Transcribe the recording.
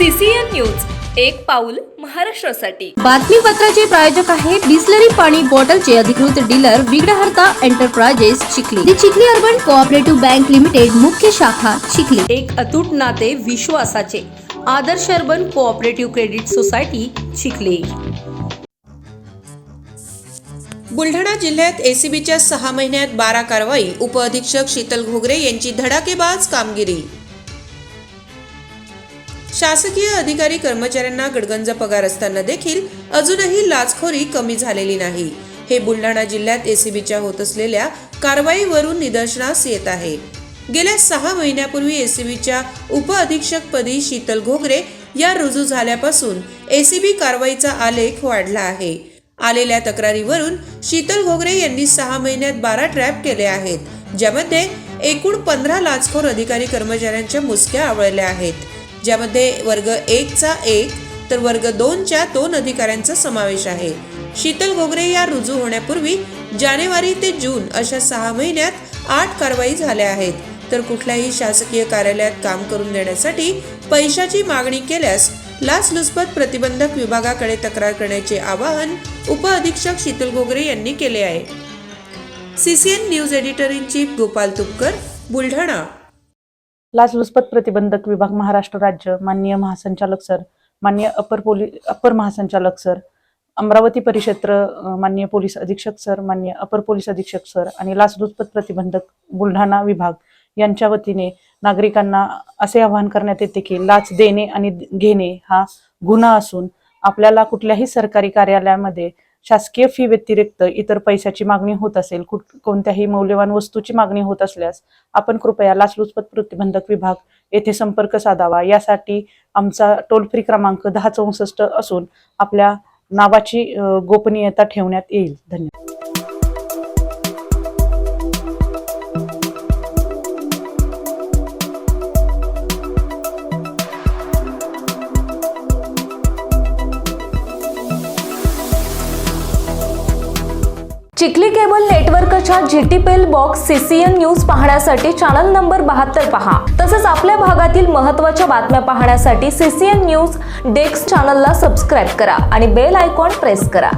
News एक पाऊल महाराष्ट्रासाठी. बातमीपत्राचे प्रायोजक आहे बिस्लरी पाणी बॉटलचे अधिकृत dealer Vighnaharta enterprises Chikhli. The Chikhli urban cooperative bank limited मुख्य शाखा चिखली. एक अतूट नाते विश्वासाचे Adarsh urban cooperative credit society Chikhli. Buldhana जिल्ह्यात एसीबीच्या सहा महिन्यात बारा कारवाई उपअधीक्षक शीतल घोगरे यांची धडाकेबाज कामगिरी. शासकीय अधिकारी कर्मचाऱ्यांना गडगंज पगार असताना देखील अजूनही लाचखोरी कमी झालेली नाही. हे बुलढाणा जिल्ह्यात एसीबीच्या होत असलेल्या कारवाईवरून निदर्शनास येत आहे. गेल्या सहा महिन्यापूर्वी एसीबीच्या उपअधीक्षकपदी शीतल घोगरे या रुजू झाल्यापासून एसीबी कारवाईचा आलेख वाढला आहे. आलेल्या तक्रारीवरून शीतल घोगरे यांनी सहा महिन्यात बारा ट्रॅप केले आहेत ज्यामध्ये एकूण पंधरा लाचखोर अधिकारी कर्मचाऱ्यांच्या मुसक्या आवळल्या आहेत. ज्यामध्ये वर्ग एकचा एक तर वर्ग दोनच्या दोन अधिकाऱ्यांचा समावेश आहे. शीतल घोगरे या रुजू होण्यापूर्वी जानेवारी ते जून अशा सहा महिन्यात आठ कारवाई झाल्या आहेत. तर कुठल्याही शासकीय कार्यालयात काम करून देण्यासाठी पैशाची मागणी केल्यास लाचलुचपत प्रतिबंधक विभागाकडे तक्रार करण्याचे आवाहन उपअधीक्षक शीतल घोगरे यांनी केले आहे. CCN news editor in chief Gopal Tupkar Buldhana. लाचलुचपत प्रतिबंधक विभाग महाराष्ट्र राज्य माननीय महासंचालक सर मान्य अपर पोलीस अपर महासंचालक सर अमरावती परिक्षेत्र मान्य पोलीस अधीक्षक सर मान्य अपर पोलीस अधीक्षक सर आणि लाचलुचपत प्रतिबंधक बुलढाणा विभाग यांच्या वतीने नागरिकांना असे आवाहन करण्यात येते की लाच देणे आणि घेणे हा गुन्हा असून आपल्याला कुठल्याही सरकारी कार्यालयामध्ये शासकीय फी व्यतिरिक्त इतर पैशाची मागणी होत असेल कुठ कोणत्याही मौल्यवान वस्तूची मागणी होत असल्यास आपण कृपया लाचलुचपत प्रतिबंधक विभाग येथे संपर्क साधावा. यासाठी आमचा टोल फ्री क्रमांक दहा चौसष्ट असून आपल्या नावाची गोपनीयता ठेवण्यात येईल. धन्यवाद. चिखली केबल नेटवर्कच्या जीटीपीएल बॉक्स सीसीएन न्यूज पाहण्यासाठी चॅनल नंबर बहात्तर पहा. तसेच आपल्या भागातील महत्त्वाच्या बातम्या पाहण्यासाठी सीसीएन न्यूज डेस्क चॅनलला सबस्क्राईब करा आणि बेल आयकॉन प्रेस करा.